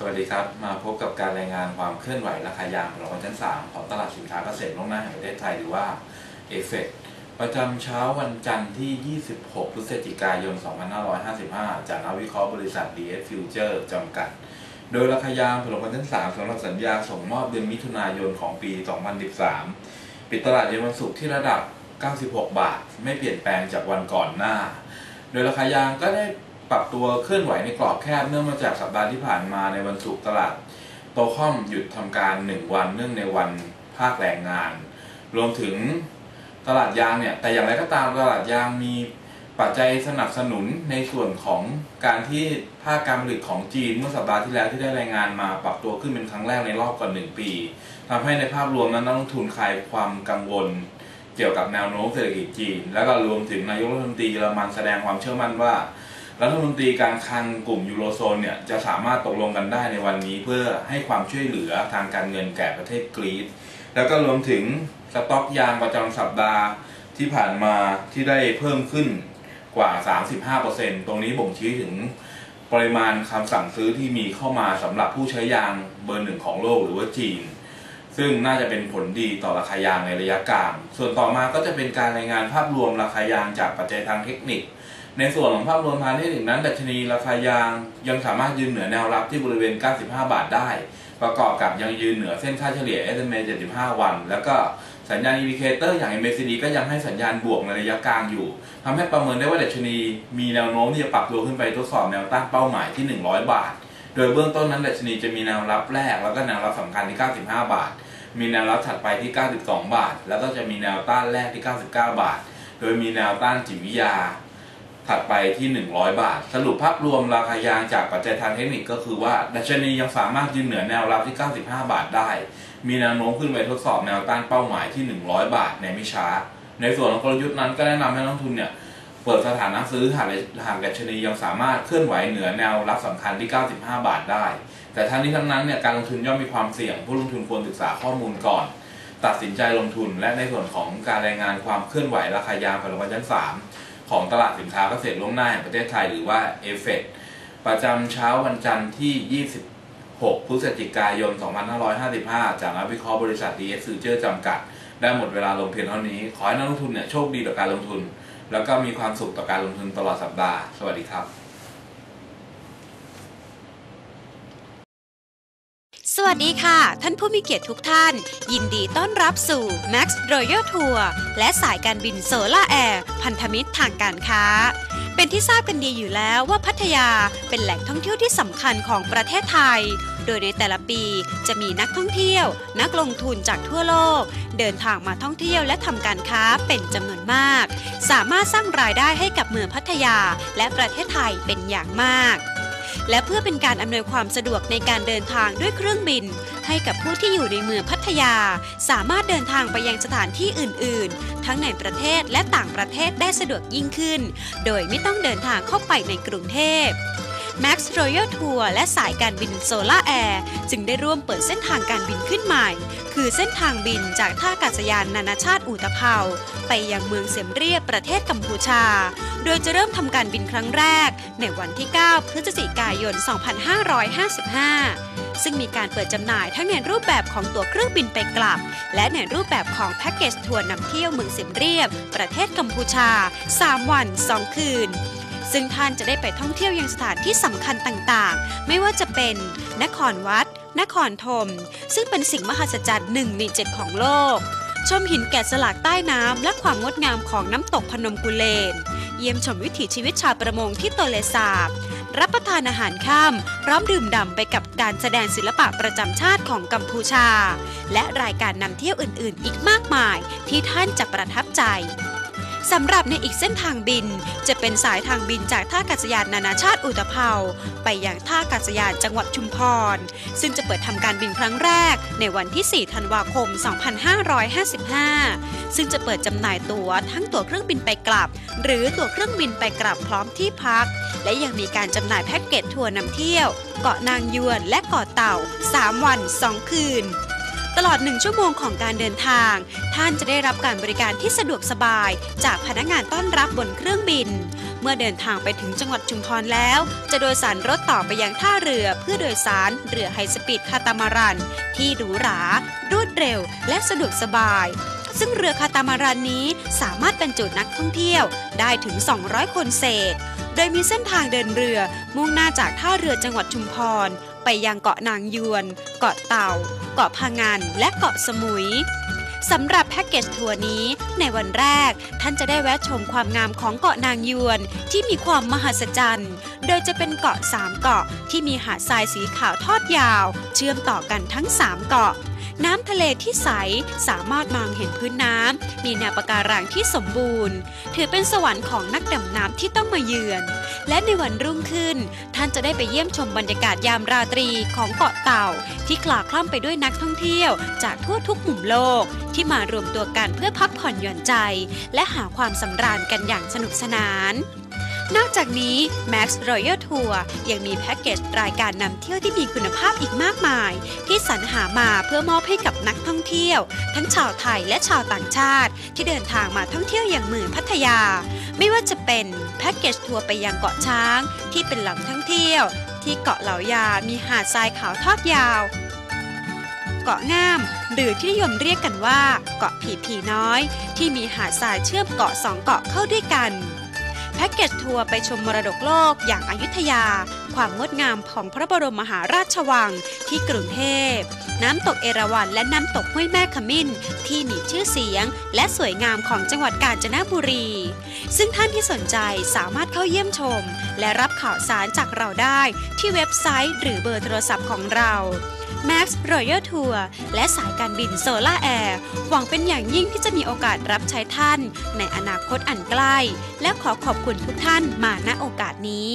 สวัสดีครับ มาพบกับการรายงานความเคลื่อนไหวราคายางของวันชั้น 3 ของตลาดสินค้าเกษตรล่วงหน้าแห่งประเทศไทยหรือว่าเอฟเฟกประจำเช้าวันจันทร์ที่ 26 พฤศจิกายน 2555 จากนักวิเคราะห์บริษัท DS Future จำกัด โดยราคายางผลวันชั้น 3สำหรับสัญญาส่งมอบเดือนมิถุนายนของปี 2013 ปิดตลาดเย็นวันศุกร์ที่ระดับ 96 บาท ไม่เปลี่ยนแปลงจากวันก่อนหน้า โดยราคายางก็ได้ ปรับตัวเคลื่อนไหวในกรอบแคบเนื่องมาจากสัปดาห์ที่ผ่านมาในวันศุกร์ตลาด โตคอมหยุดทำการ 1 วันเนื่องในวันภาคแรงงาน รวมถึงตลาดยางเนี่ยแต่อย่างไรก็ตามตลาดยางมีปัจจัยสนับสนุนในส่วนของการที่ภาคการผลิตของจีนเมื่อสัปดาห์ที่แล้วที่ได้รายงานมาปรับตัวขึ้นเป็นครั้งแรกในรอบกว่าหนึ่งปีทำให้ในภาพรวมนั้นนักลงทุนคลายความกังวล เกี่ยวกับแนวโน้มเศรษฐกิจจีน แล้วก็รวมถึงนายกรัฐมนตรีเยอรมันแสดงความเชื่อมั่นว่า รัฐมนตรีการคลังกลุ่มยูโรโซนเนี่ยจะสามารถตกลงกันได้ในวันนี้เพื่อให้ความช่วยเหลือทางการเงินแก่ประเทศกรีซแล้วก็รวมถึงสต็อกยางประจำสัปดาห์ที่ผ่านมาที่ได้เพิ่มขึ้นกว่า 35%ตรงนี้บ่งชี้ถึงปริมาณคำสั่งซื้อที่มีเข้ามาสำหรับผู้ใช้ยางเบอร์หนึ่งของโลกหรือว่าจีน ซึ่งน่าจะเป็นผลดีต่อราคายางในระยะกลาง ส่วนต่อมาก็จะเป็นการรายงานภาพรวมราคายางจากปัจจัยทางเทคนิค ในส่วนของภาพรวมทางเทคนิคนั้น ดัชนีราคายางยังสามารถยืนเหนือแนวรับที่บริเวณ 95 บาทได้ ประกอบกับยังยืนเหนือเส้นค่าเฉลี่ย SMA 75 วัน แล้วก็สัญญาณอินดิเคเตอร์อย่าง MACD ก็ยังให้สัญญาณบวกในระยะกลางอยู่ทำให้ประเมินได้ว่าดัชนีมีแนวโน้มที่จะปรับตัวขึ้นไปทดสอบแนวต้านเป้าหมายที่ 100 บาท โดยเบื้องต้นนั้นดัชนีจะมีแนวรับแรก แล้วก็แนวรับสำคัญที่ 95 บาท มีแนวรับถัดไปที่ 92 บาท แล้วก็จะมีแนวต้านแรกที่ 99 บาท โดยมีแนวต้านจิตวิทยา ถัดไปที่ 100 บาท สรุปภาพรวมราคายางจากปัจจัยทางเทคนิคก็คือว่า ดัชนียังสามารถยืนเหนือแนวรับที่ 95 บาทได้ มีแนวโน้มขึ้นไปทดสอบแนวต้านเป้าหมายที่ 100 บาทในไม่ช้า ในส่วนของกลยุทธ์นั้นก็แนะนำให้นักลงทุนเนี่ยเปิดสถานะซื้อหากหากดัชนียังสามารถเคลื่อนไหวเหนือแนวรับสำคัญที่ 95 บาทได้ แต่ทั้งนี้ทั้งนั้นเนี่ยการลงทุนย่อมมีความเสี่ยง ผู้ลงทุนควรศึกษาข้อมูลก่อน ตัดสินใจลงทุนและในส่วนของการรายงานความเคลื่อนไหวราคายางผลวันชั้น3 ของตลาดสินค้าเกษตรล่วงหน้าแห่งประเทศไทยหรือว่าเอฟเฟประจำเช้าวันจันทร์ที่ 26 พฤศจิกายน 2555 จากนักวิเคราะห์บริษัท DS Future จำกัด ได้หมดเวลาลงเพียงเท่านี้ ขอให้นักลงทุนเนี่ยโชคดีต่อการลงทุน แล้วก็มีความสุขต่อการลงทุนตลอดสัปดาห์ สวัสดีครับ สวัสดีค่ะ ท่านผู้มีเกียรติทุกท่าน ยินดีต้อนรับสู่ Max Royal Tour และสายการบินโซล่าแอร์พันธมิตรทางการค้า เป็นที่ทราบกันดีอยู่แล้วว่าพัทยาเป็นแหล่งท่องเที่ยวที่สำคัญของประเทศไทย โดยในแต่ละปีจะมีนักท่องเที่ยว นักลงทุนจากทั่วโลก เดินทางมาท่องเที่ยวและทำการค้าเป็นจำนวนมาก สามารถสร้างรายได้ให้กับเมืองพัทยาและประเทศไทยเป็นอย่างมาก และเพื่อเป็นการอำนวยความสะดวกในการเดินทางด้วยเครื่องบิน ให้กับผู้ที่อยู่ในเมืองพัทยา สามารถเดินทางไปยังสถานที่อื่น ๆ ทั้งในประเทศและต่างประเทศได้สะดวกยิ่งขึ้น โดยไม่ต้องเดินทางเข้าไปในกรุงเทพ Max Royal Tour และสายการบิน Solar Air จึงได้ร่วมเปิดเส้นทางการบินขึ้นใหม่ คือเส้นทางบินจากท่าอากาศยานนานาชาติอุตภเปาไปยังเมืองเสียมเรียบประเทศกัมพูชา โดยจะเริ่มทำการบินครั้งแรก ในวันที่ 9 พฤศจิกายน 2555ซึ่งมีการเปิดจำหน่ายทั้งในรูปแบบของตั๋วเครื่องบินไปกลับ และในรูปแบบของแพ็กเกจทัวร์นำเที่ยวเมืองเสียมเรียบ ประเทศกัมพูชา 3 วัน 2 คืน ซึ่งท่านจะได้ไปท่องเที่ยวยังสถานที่สำคัญต่างๆ ไม่ว่าจะเป็นนครวัด นครธม ซึ่งเป็นสิ่งมหัศจรรย์หนึ่งในเจ็ดของโลก ชมหินแกะสลักใต้น้ำและความงดงามของน้ำตกพนมกุเลน เยี่ยมชมวิถีชีวิตชาวประมงที่โตเลสาบ รับประทานอาหารค่ำพร้อมดื่มด่ำไปกับการแสดงศิลปะประจำชาติของกัมพูชา และรายการนำเที่ยวอื่นๆ อีกมากมายที่ท่านจะประทับใจ สำหรับในอีกเส้นทางบิน จะเป็นสายทางบินจากท่าอากาศยานนานาชาติอุตภเปาไปยังท่าอากาศยานจังหวัดชุมพร ซึ่งจะเปิดทำการบินครั้งแรกในวันที่ 4 ธันวาคม 2555 ซึ่งจะเปิดจำหน่ายตั๋วทั้งตั๋วเครื่องบินไปกลับ หรือตั๋วเครื่องบินไปกลับพร้อมที่พัก และยังมีการจำหน่ายแพ็กเกจทัวร์นำเที่ยว เกาะนางยวนและเกาะเต่า 3 วัน 2 คืน ตลอด 1 ชั่วโมงของการเดินทาง ท่านจะได้รับการบริการที่สะดวกสบาย จากพนักงานต้อนรับบนเครื่องบิน เมื่อเดินทางไปถึงจังหวัดชุมพรแล้ว จะโดยสารรถต่อไปยังท่าเรือเพื่อโดยสารเรือไฮสปีดคาตามารัน ที่หรูหรารวดเร็ว และสะดวกสบายซึ่งเรือคาตามารันนี้สามารถบรรจุนักท่องเที่ยวได้ถึง 200 คนเศษ โดยมีเส้นทางเดินเรือมุ่งหน้าจากท่าเรือจังหวัดชุมพร ไปยังเกาะนางยวน เกาะเต่า เกาะพะงัน และเกาะสมุยสำหรับแพ็กเกจทัวร์นี้ ในวันแรกท่านจะได้แวะชมความงามของเกาะนางยวน ที่มีความมหัศจรรย์ โดยจะเป็นเกาะ3เกาะที่มีหาดทรายสีขาวทอดยาว เชื่อมต่อกันทั้ง3เกาะ น้ำทะเลที่ใสสามารถมองเห็นพื้นน้ำ มีแนวปะการังที่สมบูรณ์ ถือเป็นสวรรค์ของนักดำน้ำที่ต้องมาเยือน และในวันรุ่งขึ้น ท่านจะได้ไปเยี่ยมชมบรรยากาศยามราตรีของเกาะเต่า ที่คลาคล่ำไปด้วยนักท่องเที่ยว จากทั่วทุกมุมโลกที่มารวมตัวกันเพื่อพักผ่อนหย่อนใจ และหาความสำราญกันอย่างสนุกสนาน นอกจากนี้ Max Royal Tour ยังมีแพ็กเกจรายการนำเที่ยวที่มีคุณภาพอีกมากมาย ที่สรรหามาเพื่อมอบให้กับนักท่องเที่ยว ทั้งชาวไทยและชาวต่างชาติ ที่เดินทางมาท่องเที่ยวอย่างเมืองพัทยา ไม่ว่าจะเป็นแพ็กเกจทัวร์ไปยังเกาะช้าง ที่เป็นแหล่งท่องเที่ยว ที่เกาะเหลายา มีหาดทรายขาวทอดยาวเกาะง่าม หรือที่นิยมเรียกกันว่า เกาะผีผีน้อย ที่มีหาดทรายเชื่อมเกาะสองเกาะเข้าด้วยกัน แพ็กเกจทัวร์ไปชมมรดกโลกอย่างอายุทยา ความงดงามของพระบรมมหาราชวังที่กรุงเทพ น้ำตกเอราวัณและน้ำตกห้วยแม่ขมิ้น ที่มีชื่อเสียง และสวยงามของจังหวัดกาญจนบุรี ซึ่งท่านที่สนใจสามารถเข้าเยี่ยมชม และรับข่าวสารจากเราได้ที่เว็บไซต์ หรือเบอร์โทรศัพท์ของเรา Max Royal Tour และสายการบิน Solar Air หวังเป็นอย่างยิ่งที่จะมีโอกาสรับใช้ท่าน ในอนาคตอันใกล้ และขอขอบคุณทุกท่านมาณโอกาสนี้